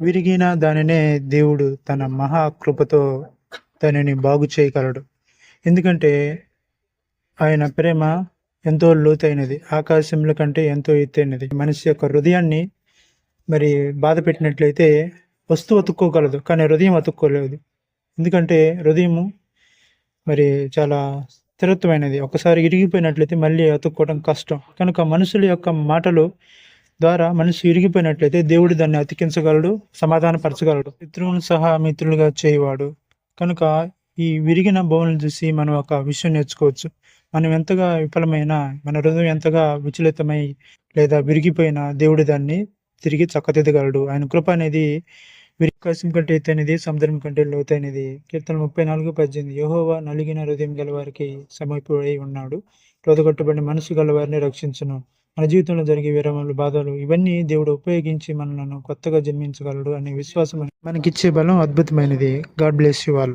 విరిగిన దానినే దేవుడు తన మహా కృపతో దానిని బాగు చేయగలడు. ఎందుకంటే ఆయన ప్రేమ ఎంతో లోతైనది ఆకాశంలో కంటే ఎంతో ఎత్తైనది. మనిషి యొక్క హృదయాన్ని మరి బాధ పెట్టినట్లయితే వస్తువు అతుక్కోగలదు కానీ హృదయం అతుక్కోలేదు. ఎందుకంటే హృదయము మరి చాలా స్థిరత్వమైనది. ఒకసారి ఇరిగిపోయినట్లయితే మళ్ళీ అతుక్కోవడం కష్టం. కనుక మనుషుల యొక్క మాటలు ద్వారా మనిషి ఇరిగిపోయినట్లయితే దేవుడు దాన్ని అతికించగలడు సమాధానపరచగలడు. మిత్రులను సహా మిత్రులుగా చేయవాడు. కనుక ఈ విరిగిన భవనం చూసి మనం ఒక విషయం నేర్చుకోవచ్చు. మనం ఎంతగా విఫలమైన మన హృదయం ఎంతగా విచలితమై లేదా విరిగిపోయిన దేవుడు దాన్ని తిరిగి చక్కదిద్దగలడు. ఆయన కృప అనేది విరికాశం కంటే ఎత్తైనది సముద్రం కంటే లోతైనది. కీర్తన ముప్పై నాలుగు పద్దెనిమిది యహోవా నలిగిన హృదయం గల వారికి సమీపుడై ఉన్నాడు. రోదగొట్టబడిన మనసు గల వారిని రక్షించును. మన జీవితంలో జరిగే విరమలు బాధలు ఇవన్నీ దేవుడు ఉపయోగించి మనలను కొత్తగా జన్మించగలడు అనే విశ్వాసం మనకిచ్చే బలం అద్భుతమైనది. God bless you all